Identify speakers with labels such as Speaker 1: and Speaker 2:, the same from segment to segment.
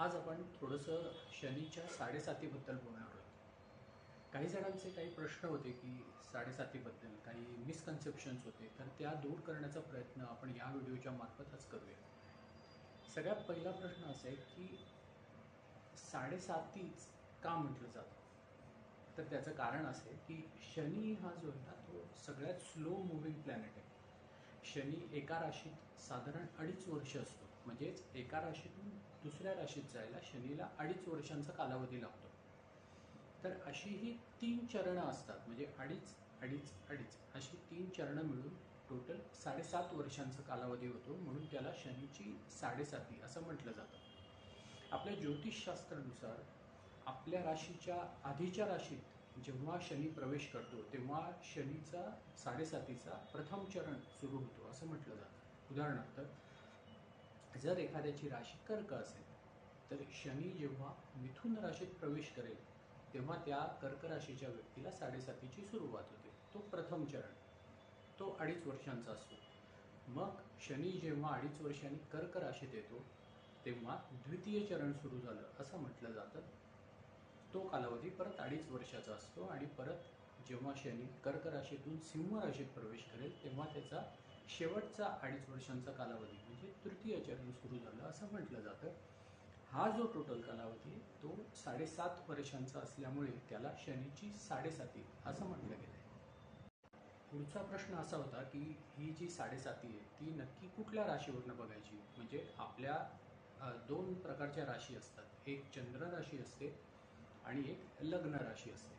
Speaker 1: आज आपण थोडंसं शनीच्या साडेसातीबद्दल बोलणार आहोत. काही जणांचे काही प्रश्न होते की साडेसातीबद्दल काही मिसकन्सेप्शन्स होते तर त्या दूर करण्याचा प्रयत्न आपण या व्हिडिओच्या मार्फतच करूया. सगळ्यात पहिला प्रश्न असा आहे की साडेसातीच का म्हटलं जातं? तर त्याचं कारण असं आहे की शनी हा जो आहे ना तो सगळ्यात स्लो मुव्हिंग प्लॅनेट आहे. शनी एका राशीत साधारण अडीच वर्ष असतो. म्हणजेच एका राशीतून दुसऱ्या राशीत जायला शनीला अडीच वर्षांचा कालावधी लागतो. तर अशी ही तीन चरणं असतात. म्हणजे अडीच अडीच अडीच अशी तीन चरणं मिळून टोटल साडेसात वर्षांचा कालावधी होतो. म्हणून त्याला शनीची साडेसाती असं म्हटलं जातं. आपल्या ज्योतिषशास्त्रानुसार आपल्या राशीच्या आधीच्या राशीत जेव्हा शनी प्रवेश करतो तेव्हा शनीचा साडेसातीचा प्रथम चरण सुरू होतो असं म्हटलं जातं. उदाहरणार्थ जर एखाद्याची राशी कर्क असेल तर शनी जेव्हा मिथुन राशीत प्रवेश करेल तेव्हा त्या कर्क राशीच्या व्यक्तीला साडेसातीची सुरुवात होते. तो प्रथम चरण. तो अडीच वर्षांचा असतो. मग शनी जेव्हा अडीच वर्षांनी कर्क राशीत येतो तेव्हा द्वितीय चरण सुरू झालं असं म्हटलं जातं. तो कालावधी परत अडीच वर्षाचा असतो आणि परत जेव्हा शनी कर्क राशीतून सिंह राशीत प्रवेश करेल तेव्हा त्याचा शेवटचा अडीच वर्षांचा कालावधी म्हणजे तृतीय चरण सुरू झालं असं म्हटलं जातं. हा जो टोटल कालावधी तो साडेसात वर्षांचा असल्यामुळे त्याला शनीची साडेसाती असं म्हटलं गेलं आहे पुढचा प्रश्न असा होता की ही जी साडेसाती आहे ती नक्की कुठल्या राशीवरनं बघायची? म्हणजे आपल्या दोन प्रकारच्या राशी असतात. एक चंद्र राशी असते आणि एक लग्न राशी असते.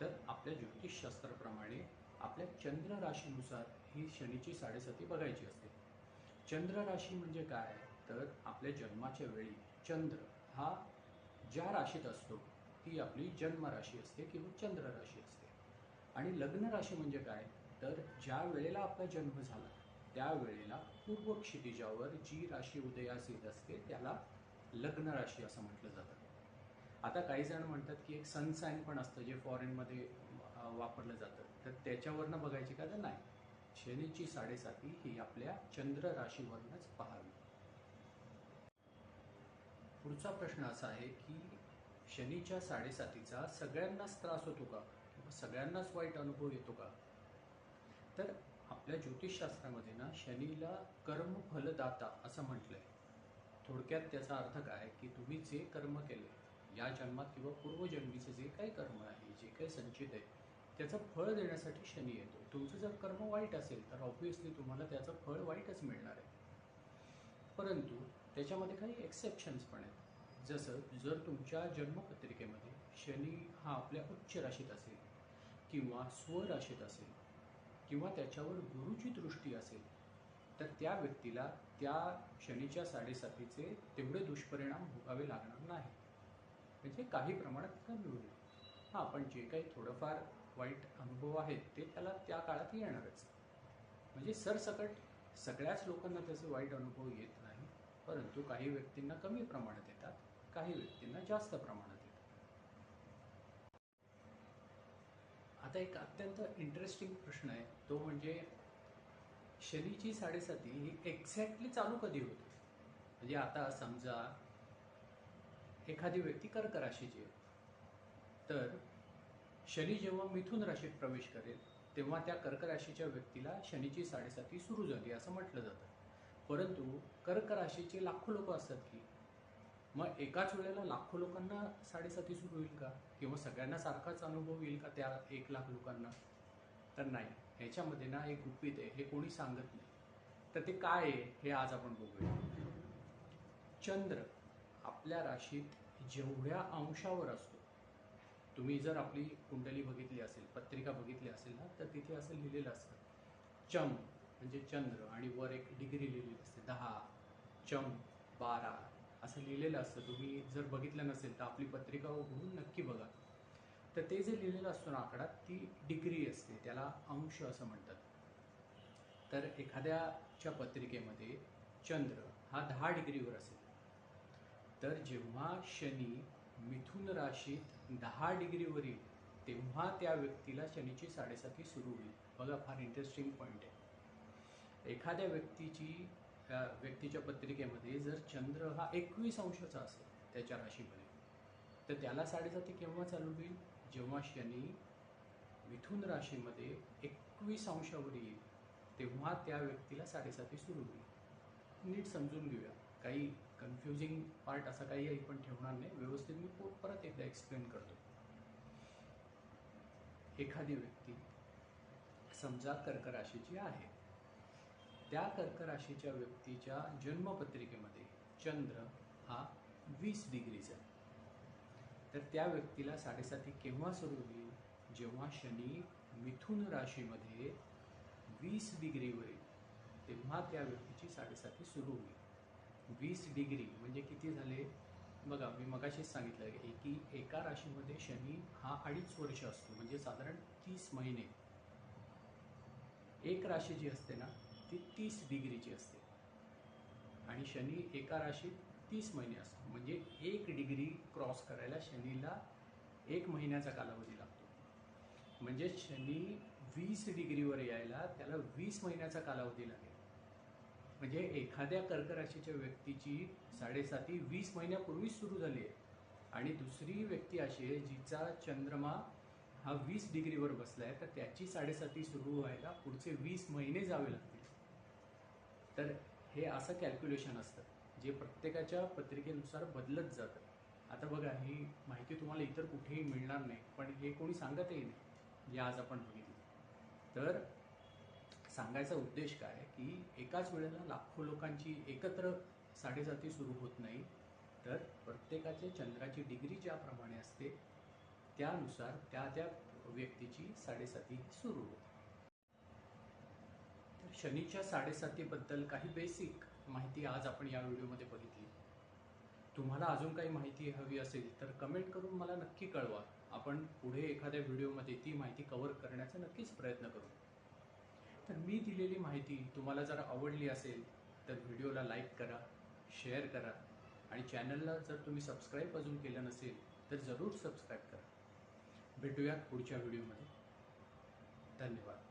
Speaker 1: तर आपल्या ज्योतिषशास्त्राप्रमाणे आपल्या चंद्र राशीनुसार ही शनीची साडेसाती बघायची असते. चंद्र राशी म्हणजे काय? तर आपल्या जन्माच्या वेळी चंद्र हा ज्या राशीत असतो ती आपली जन्म राशी असते किंवा चंद्र राशी असते. आणि लग्न राशी म्हणजे काय? तर ज्या वेळेला आपला जन्म झाला त्यावेळेला पूर्व क्षितिजावर जी राशी उदयास येत असते त्याला लग्न राशी असं म्हटलं जातं. आता काही जण म्हणतात की एक सनसाईन पण असतं जे फॉरेनमध्ये वापरलं जातं. तर त्याच्यावरनं बघायची का तर नाही. शनीची साडेसाती ही आपल्या चंद्र राशीवरूनच पाहावी. पुढचा प्रश्न असा आहे की शनीच्या साडेसातीचा सगळ्यांनाच त्रास होतो का? किंवा सगळ्यांनाच वाईट अनुभव येतो का? तर आपल्या ज्योतिषशास्त्रामध्ये ना शनीला कर्म फलदाता असं म्हटलंय. थोडक्यात त्याचा अर्थ काय? की तुम्ही जे कर्म केले या जन्मात किंवा पूर्वजन्मीचे जे काही कर्म आहे जे काही संचित आहे त्याचं फळ देण्यासाठी शनी येतो. तुमचं जर कर्म वाईट असेल तर ऑब्व्हियसली तुम्हाला त्याचं फळ वाईटच मिळणार आहे. परंतु त्याच्यामध्ये काही एक्सेप्शन्स पण आहेत. जसं जर तुमच्या जन्मपत्रिकेमध्ये शनी हा आपल्या उच्च राशीत असेल किंवा स्वराशीत असेल किंवा त्याच्यावर गुरुची दृष्टी असेल तर त्या व्यक्तीला त्या शनीच्या साडेसातीचे तेवढे दुष्परिणाम भोगावे लागणार नाही म्हणजे काही प्रमाणात कमी होईल. हां पण जे काही थोडंफार वाईट अनुभव आहेत ते त्याला त्या काळात येणारच. म्हणजे सरसकट सगळ्याच लोकांना त्याचे वाईट अनुभव येत नाही परंतु काही व्यक्तींना कमी प्रमाणात येतात काही व्यक्तींना जास्त प्रमाणात येतात. आता एक अत्यंत इंटरेस्टिंग प्रश्न आहे तो म्हणजे शनीची साडेसाती ही एक्झॅक्टली चालू कधी होते? म्हणजे आता समजा एखादी व्यक्ती कर्क राशीची आहे तर शनी जेव्हा मिथुन राशीत प्रवेश करेल तेव्हा त्या कर्क राशीच्या व्यक्तीला शनीची साडेसाती सुरू झाली असं म्हटलं जातं. परंतु कर्क राशीचे लाखो लोक असतात की मग एकाच वेळेला लाखो लोकांना साडेसाती सुरू होईल का? किंवा सगळ्यांना सारखाच अनुभव येईल का त्या एक लाख लोकांना? तर नाही ह्याच्यामध्ये ना हे गुपित आहे हे कोणी सांगत नाही. तर ते काय आहे हे आज आपण बघूया. चंद्र आपल्या राशीत जेवढ्या अंशावर असतो तुम्ही जर आपली कुंडली बघितली असेल पत्रिका बघितली असेल ना तर तिथे असं लिहिलेलं असतं. चम म्हणजे चंद्र आणि वर एक डिग्री लिहिलेली असते. दहा चम बारा असं लिहिलेलं असतं. तुम्ही जर बघितलं नसेल तर आपली पत्रिका उघडून नक्की बघा. तर ते जे लिहिलेलं असतो ना आकडा ती डिग्री असते. त्याला अंश असं म्हणतात. तर एखाद्याच्या पत्रिकेमध्ये चंद्र हा दहा डिग्रीवर असेल. तर जेव्हा शनी मिथुन राशीत दहा डिग्रीवरील तेव्हा त्या व्यक्तीला शनीची साडेसाती सुरू होईल. बघा फार इंटरेस्टिंग पॉईंट आहे. एखाद्या व्यक्तीची व्यक्तीच्या पत्रिकेमध्ये जर चंद्र हा एकवीस अंशाचा असेल त्याच्या राशीमध्ये तर त्याला साडेसाती केव्हा चालू होईल? जेव्हा शनी मिथुन राशीमध्ये एकवीस अंशावर येईल तेव्हा त्या व्यक्तीला साडेसाती सुरू होईल. नीट समजून घेऊया. काही कन्फ्युजिंग पार्ट असा काही पण ठेवणार नाही. व्यवस्थित मी परत एकदा एक्सप्लेन करतो. एखादी व्यक्ती समजा कर्क राशीची आहे. त्या कर्क राशीच्या व्यक्तीच्या जन्मपत्रिकेमध्ये चंद्र हा वीस डिग्रीचा आहे. तर त्या व्यक्तीला साडेसाती केव्हा सुरू होईल जेव्हा शनी मिथुन राशीमध्ये वीस डिग्रीवर येईल तेव्हा त्या व्यक्तीची साडेसाती सुरू होईल वीस डिग्री म्हणजे किती झाले? बघा मी मगाशीच सांगितलं की एका राशीमध्ये शनी हा अडीच वर्ष असतो म्हणजे साधारण तीस महिने. एक राशी जी असते ना ती तीस डिग्रीची असते. आणि शनी एका राशीत तीस महिने असतो म्हणजे एक डिग्री क्रॉस करायला शनीला एक महिन्याचा कालावधी लागतो. म्हणजे शनी वीस डिग्रीवर यायला त्याला वीस महिन्याचा कालावधी लागेल. म्हणजे एखाद्या कर्कराशीच्या व्यक्तीची साडेसाती वीस महिन्यापूर्वीच सुरू झाली आहे. आणि दुसरी व्यक्ती अशी आहे जिचा चंद्रमा हा वीस डिग्रीवर बसला आहे तर त्याची साडेसाती सुरू व्हायला पुढचे वीस महिने जावे लागतील. तर हे असं कॅल्क्युलेशन असतं जे प्रत्येकाच्या पत्रिकेनुसार बदलत जातं. आता बघा ही माहिती तुम्हाला इतर कुठेही मिळणार नाही पण हे कोणी सांगतही नाही. जे आज आपण बघितलं. तर सांगायचा उद्देश काय की एकाच वेळेला लाखो लोकांची एकत्र साडेसाती सुरू होत नाही तर प्रत्येकाचे चंद्राची डिग्री ज्याप्रमाणे असते त्यानुसार त्या त्या व्यक्तीची साडेसाती सुरू होते. तर शनीच्या साडेसातीबद्दल काही बेसिक माहिती आज आपण या व्हिडिओमध्ये बघितली. तुम्हाला अजून काही माहिती हवी असेल तर कमेंट करून मला नक्की कळवा. आपण पुढे एखाद्या व्हिडिओमध्ये ती माहिती कव्हर करण्याचा नक्कीच प्रयत्न करू. तर मी दिलेली माहिती तुम्हाला जर आवडली असेल तर व्हिडिओला लाईक करा शेअर करा. आणि चॅनलला जर तुम्ही सबस्क्राईब अजून केलं नसेल तर जरूर सबस्क्राईब करा. भेटूयात पुढच्या व्हिडिओमध्ये. धन्यवाद.